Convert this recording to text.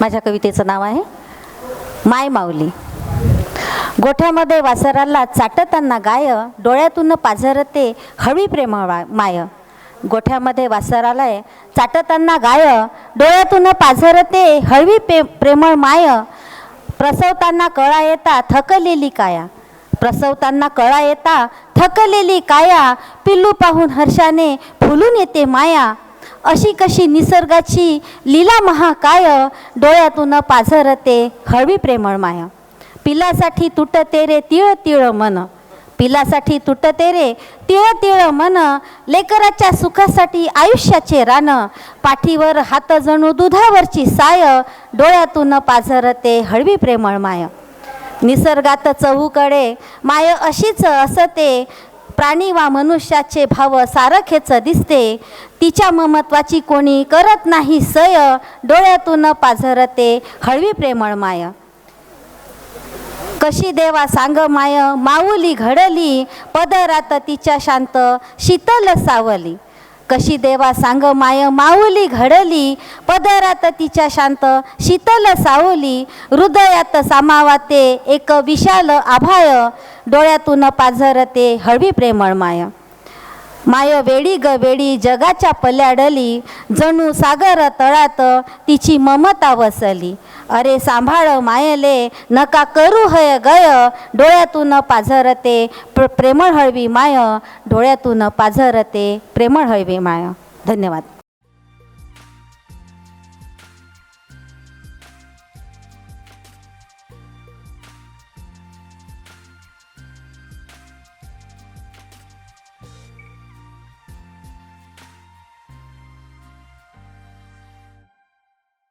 माझ्या कवितेचं नाव आहे माय माऊली. गोठ्यामध्ये वासराला चाटताना गाय डोळ्यातून पाझरते हळवी प्रेम माय. गोठ्यामध्ये वासराला चाटताना गाय डोळ्यातून पाझरते हळवी पे प्रेमळ माय. प्रसवताना कळा येता थकलेली काया. प्रसवताना कळा येता थकलेली काया पिल्लू पाहून हर्षाने फुलून येते माया. अशी कशी निसर्गाची लीला महाकाय डोळ्यातून पाझरते हळवी प्रेमळ माया. पिलासाठी तुटते रे तिळ तिळ मन. पिलासाठी तुटते रे तिळ तिळ मन. लेकराच्या सुखासाठी आयुष्याचे रान. पाठीवर हात जणू दुधावरची साय. डोळ्यातून पाझरते हळवी प्रेमळ माय. निसर्गात चहूकडे. माय अशीच असते. प्राणी वा मनुष्याचे भाव सारखेच दिसते. तिच्या ममत्वाची कोणी करत नाही सय. डोळ्यातून पाझरते हळवी प्रेमळ माय. कशी देवा सांग माय माऊली घडली. पदरात तिच्या शांत शीतल सावली. कशी देवा सांग माय माऊली घडली पदरात तिच्या शांत शीतल सावली हृदयात सामावाते एक विशाल आभाय डोळ्यातून पाझरते हळवी प्रेमळ माय. माय वेडी ग वेडी जगाच्या पल्याडली जणू सागर तळात तिची ममता वसली. अरे सांभाळ मायले नका करू हय गय डोळ्यातून पाझरते प्र प्रेमळ हळवी माय डोळ्यातून पाझरते प्रेमळ हळवी माय. धन्यवाद.